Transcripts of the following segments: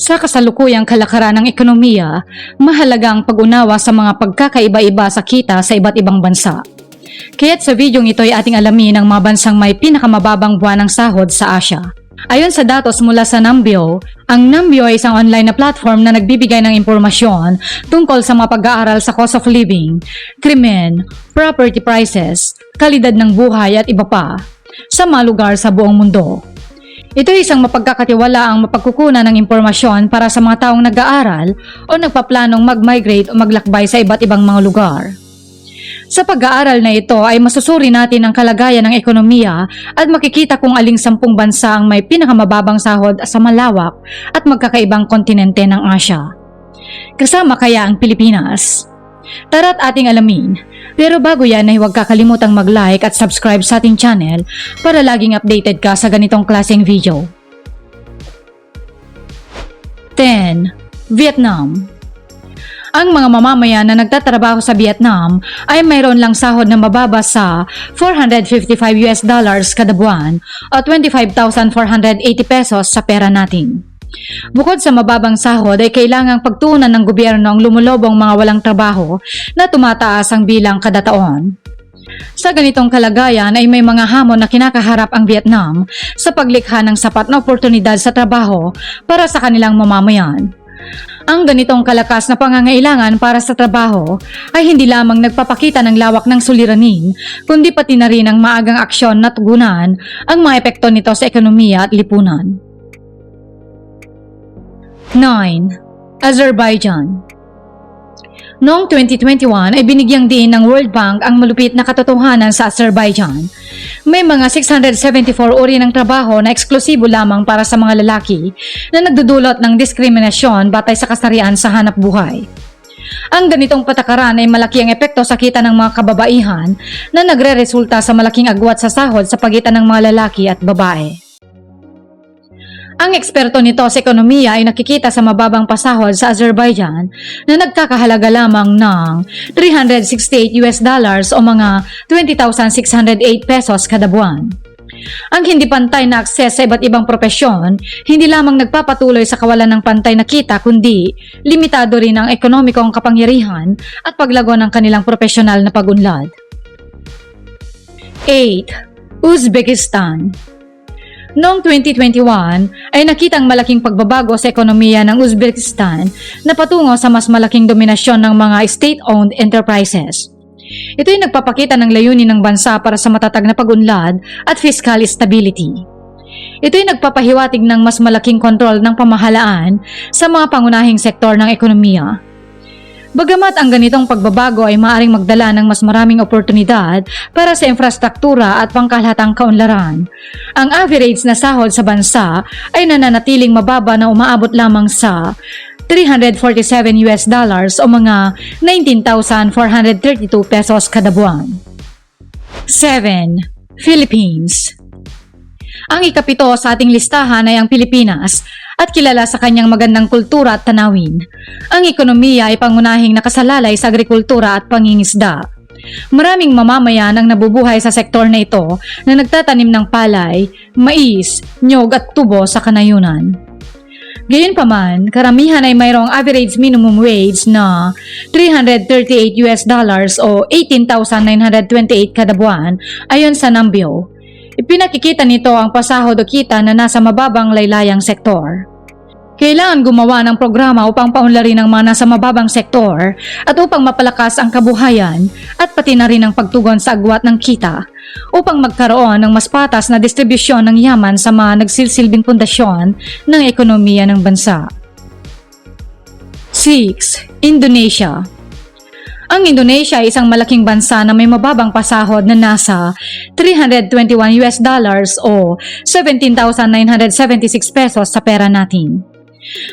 Sa kasalukuyang kalakaran ng ekonomiya, mahalaga ang pag-unawa sa mga pagkakaiba-iba sa kita sa iba't ibang bansa. Kaya't sa videong ito ay ating alamin ang mga bansang may pinakamababang buwan ng sahod sa Asia. Ayon sa datos mula sa Nambio, ang Nambio ay isang online na platform na nagbibigay ng impormasyon tungkol sa mga pag-aaral sa cost of living, krimen, property prices, kalidad ng buhay at iba pa sa mga lugar sa buong mundo. Ito ay isang mapagkakatiwala ang mapagkukunan ng impormasyon para sa mga taong nag-aaral o nagpaplanong mag-migrate o maglakbay sa iba't ibang mga lugar. Sa pag-aaral na ito ay masusuri natin ang kalagayan ng ekonomiya at makikita kung aling sampung bansa ang may pinakamababang sahod sa malawak at magkakaibang kontinente ng Asya. Kasama kaya ang Pilipinas? Tara't ating alamin. Pero bago yan ay huwag kakalimutang mag-like at subscribe sa ating channel para laging updated ka sa ganitong klaseng video. 10. Vietnam ang mga mamamayan na nagtatrabaho sa Vietnam ay mayroon lang sahod na mababa sa 455 US dollars kada buwan o 25,480 pesos sa pera natin. Bukod sa mababang sahod ay kailangang pagtuunan ng gobyerno ang lumulobong mga walang trabaho na tumataas ang bilang kada taon. Sa ganitong kalagayan ay may mga hamon na kinakaharap ang Vietnam sa paglikha ng sapat na oportunidad sa trabaho para sa kanilang mamamayan. Ang ganitong kalakas na pangangailangan para sa trabaho ay hindi lamang nagpapakita ng lawak ng suliranin, kundi pati na rin ang maagang aksyon na tugunan ang mga epekto nito sa ekonomiya at lipunan. 9. Azerbaijan Noong 2021 ay binigyang din ng World Bank ang malupit na katotohanan sa Azerbaijan. May mga 674 uri ng trabaho na eksklusibo lamang para sa mga lalaki na nagdudulot ng diskriminasyon batay sa kasarian sa hanap buhay. Ang ganitong patakaran ay malaki ang epekto sa kita ng mga kababaihan na nagre-resulta sa malaking agwat sa sahod sa pagitan ng mga lalaki at babae. Ang eksperto nito sa ekonomiya ay nakikita sa mababang pasahod sa Azerbaijan na nagkakahalaga lamang ng 368 US dollars o mga 20,608 pesos kada buwan. Ang hindi pantay na akses sa iba't ibang propesyon, hindi lamang nagpapatuloy sa kawalan ng pantay na kita kundi limitado rin ang ekonomikong kapangyarihan at paglago ng kanilang profesional na pagunlad. 8. Uzbekistan Noong 2021 ay nakitang malaking pagbabago sa ekonomiya ng Uzbekistan na patungo sa mas malaking dominasyon ng mga state-owned enterprises. Ito ay nagpapakita ng layunin ng bansa para sa matatag na pagunlad at fiscal stability. Ito ay nagpapahiwatig ng mas malaking kontrol ng pamahalaan sa mga pangunahing sektor ng ekonomiya. Bagamat ang ganitong pagbabago ay maaring magdala ng mas maraming oportunidad para sa infrastruktura at pangkalahatang kaunlaran, ang average na sahod sa bansa ay nananatiling mababa na umaabot lamang sa 347 US dollars o mga 19,432 pesos kada buwan. 7. Philippines Ang ikapito sa ating listahan ay ang Pilipinas at kilala sa kanyang magandang kultura at tanawin. Ang ekonomiya ay pangunahing nakasalalay sa agrikultura at pangingisda. Maraming mamamayan ang nabubuhay sa sektor na ito na nagtatanim ng palay, mais, nyog at tubo sa kanayunan. Gayunpaman, karamihan ay mayroong average minimum wage na 338 US dollars o 18,928 kada buwan ayon sa Nambio. Ipinakikita nito ang pasahod o kita na nasa mababang laylayang sektor. Kailangan gumawa ng programa upang paunlarin ang mga nasa mababang sektor at upang mapalakas ang kabuhayan at pati na rin ang pagtugon sa agwat ng kita upang magkaroon ng mas patas na distribusyon ng yaman sa mga nagsilsilbing pundasyon ng ekonomiya ng bansa. 6. Indonesia ang Indonesia ay isang malaking bansa na may mababang pasahod na nasa 321 US dollars o 17,976 pesos sa pera natin.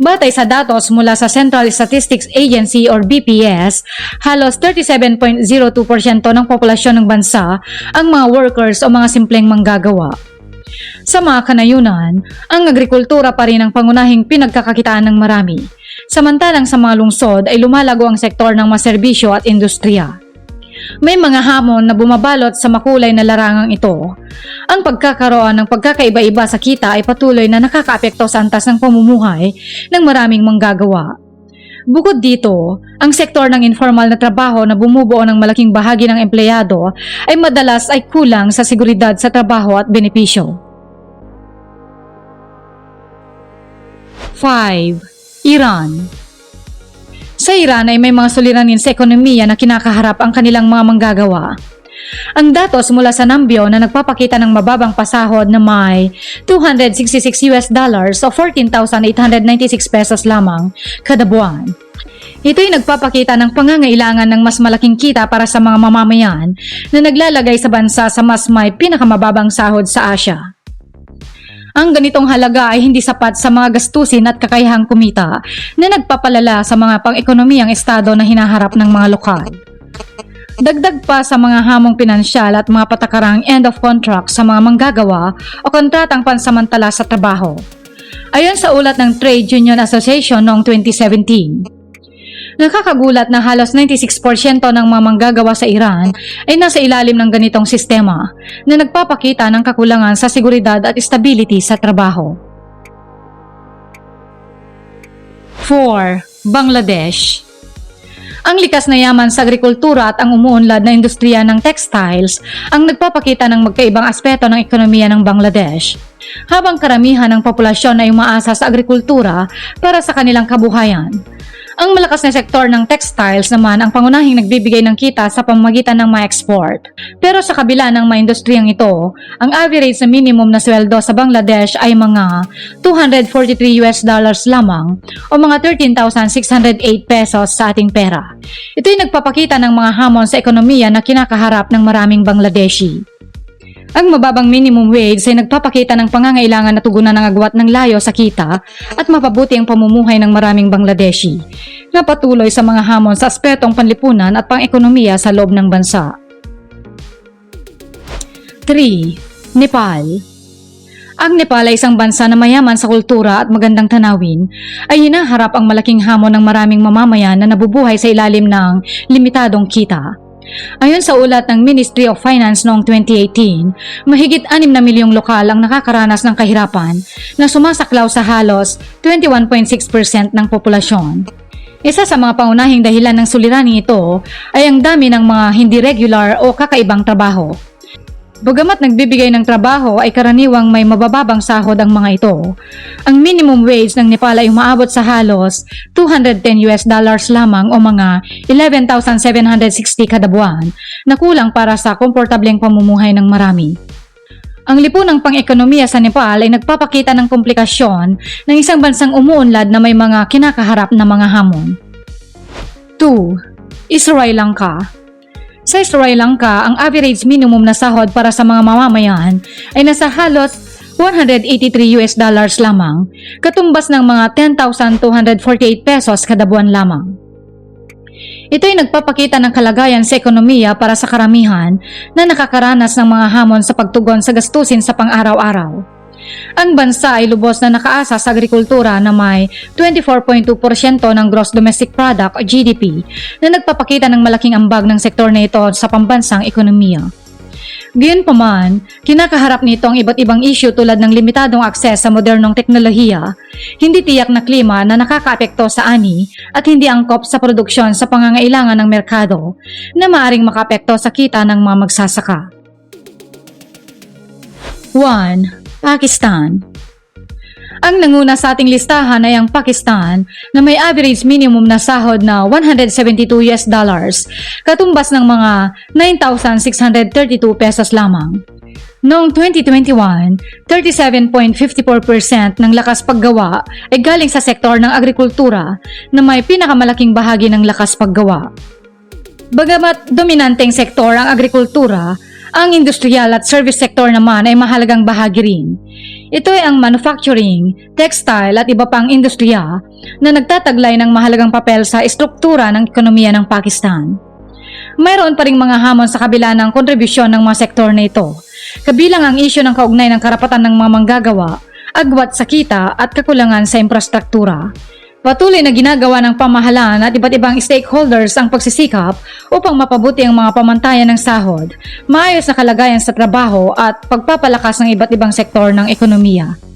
Batay sa datos mula sa Central Statistics Agency or BPS, halos 37.02% ng populasyon ng bansa ang mga workers o mga simpleng manggagawa. Sa mga kanayunan, ang agrikultura pa rin ang pangunahing pinagkakakitaan ng marami Samantalang sa mga lungsod ay lumalago ang sektor ng maserbisyo at industriya. May mga hamon na bumabalot sa makulay na larangang ito. Ang pagkakaroon ng pagkakaiba-iba sa kita ay patuloy na nakakaapekto sa antas ng pamumuhay ng maraming manggagawa. Bukod dito, ang sektor ng informal na trabaho na bumubuo ng malaking bahagi ng empleyado ay madalas ay kulang sa seguridad sa trabaho at benepisyo. 5. Iran Sa Iran ay may mga suliranin sa ekonomiya na kinakaharap ang kanilang mga manggagawa. Ang datos mula sa Nambio na nagpapakita ng mababang pasahod na may 266 US dollars o 14,896 pesos lamang kada buwan. Ito'y nagpapakita ng pangangailangan ng mas malaking kita para sa mga mamamayan na naglalagay sa bansa sa mas may pinakamababang sahod sa Asia. Ang ganitong halaga ay hindi sapat sa mga gastusin at kakayahang kumita na nagpapalala sa mga pang-ekonomiyang estado na hinaharap ng mga lokal. Dagdag pa sa mga hamong pinansyal at mga patakarang end of contract sa mga manggagawa o kontratang pansamantala sa trabaho. Ayon sa ulat ng Trade Union Association noong 2017, Nakakagulat na halos 96% ng mga manggagawa sa Iran ay nasa ilalim ng ganitong sistema na nagpapakita ng kakulangan sa seguridad at stability sa trabaho. 4. Bangladesh ang likas na yaman sa agrikultura at ang umuunlad na industriya ng textiles ang nagpapakita ng magkaibang aspeto ng ekonomiya ng Bangladesh. Habang karamihan ng populasyon ay umaasa sa agrikultura para sa kanilang kabuhayan, ang malakas na sektor ng textiles naman ang pangunahing nagbibigay ng kita sa pamamagitan ng mga export. Pero sa kabila ng mga industriyang ito, ang average na minimum na sweldo sa Bangladesh ay mga 243 US dollars lamang o mga 13,608 pesos sa ating pera. Ito'y nagpapakita ng mga hamon sa ekonomiya na kinakaharap ng maraming Bangladeshi. Ang mababang minimum wage ay nagpapakita ng pangangailangan na tugunan ng agwat ng layo sa kita at mapabuti ang pamumuhay ng maraming Bangladeshi na patuloy sa mga hamon sa aspetong panlipunan at pang-ekonomiya sa loob ng bansa. 3. Nepal ang Nepal ay isang bansa na mayaman sa kultura at magandang tanawin ay hinaharap ang malaking hamon ng maraming mamamayan na nabubuhay sa ilalim ng limitadong kita. Ayon sa ulat ng Ministry of Finance noong 2018, mahigit 6 na milyong lokal ang nakakaranas ng kahirapan na sumasaklaw sa halos 21.6% ng populasyon. Isa sa mga pangunahing dahilan ng suliraning ito ay ang dami ng mga hindi regular o kakaibang trabaho. Bagamat nagbibigay ng trabaho ay karaniwang may mabababang sahod ang mga ito. Ang minimum wage ng Nepal ay umaabot sa halos 210 US dollars lamang o mga 11,760 kada buwan na kulang para sa komportableng pamumuhay ng marami. Ang lipunang pang-ekonomiya sa Nepal ay nagpapakita ng komplikasyon ng isang bansang umuunlad na may mga kinakaharap na mga hamon. 2. Sri Lanka sa Sri Lanka, ang average minimum na sahod para sa mga mamamayan ay nasa halos 183 US dollars lamang, katumbas ng mga 10,248 pesos kada buwan lamang. Ito ay nagpapakita ng kalagayan sa ekonomiya para sa karamihan na nakakaranas ng mga hamon sa pagtugon sa gastusin sa pang-araw-araw. Ang bansa ay lubos na nakaasa sa agrikultura na may 24.2% ng gross domestic product o GDP na nagpapakita ng malaking ambag ng sektor na ito sa pambansang ekonomiya. Gayunpaman, kinakaharap nito ang iba't ibang issue tulad ng limitadong akses sa modernong teknolohiya, hindi tiyak na klima na nakakaapekto sa ani at hindi angkop sa produksyon sa pangangailangan ng merkado na maaring makaapekto sa kita ng mga magsasaka. 1. Pakistan ang nanguna sa ating listahan ay ang Pakistan na may average minimum na sahod na 172 US dollars, katumbas ng mga 9,632 pesos lamang. Noong 2021, 37.54% ng lakas paggawa ay galing sa sektor ng agrikultura na may pinakamalaking bahagi ng lakas paggawa. Bagamat dominanteng sektor ang agrikultura, ang industrial at service sector naman ay mahalagang bahagi rin. Ito ay ang manufacturing, textile at iba pang industriya na nagtataglay ng mahalagang papel sa estruktura ng ekonomiya ng Pakistan. Mayroon pa ring mga hamon sa kabila ng kontribusyon ng mga sektor na ito, kabilang ang isyo ng kaugnay ng karapatan ng mga manggagawa, agwat sa kita at kakulangan sa infrastruktura. Patuloy na ginagawa ng pamahalaan at iba't ibang stakeholders ang pagsisikap upang mapabuti ang mga pamantayan ng sahod, maayos na kalagayan sa trabaho at pagpapalakas ng iba't ibang sektor ng ekonomiya.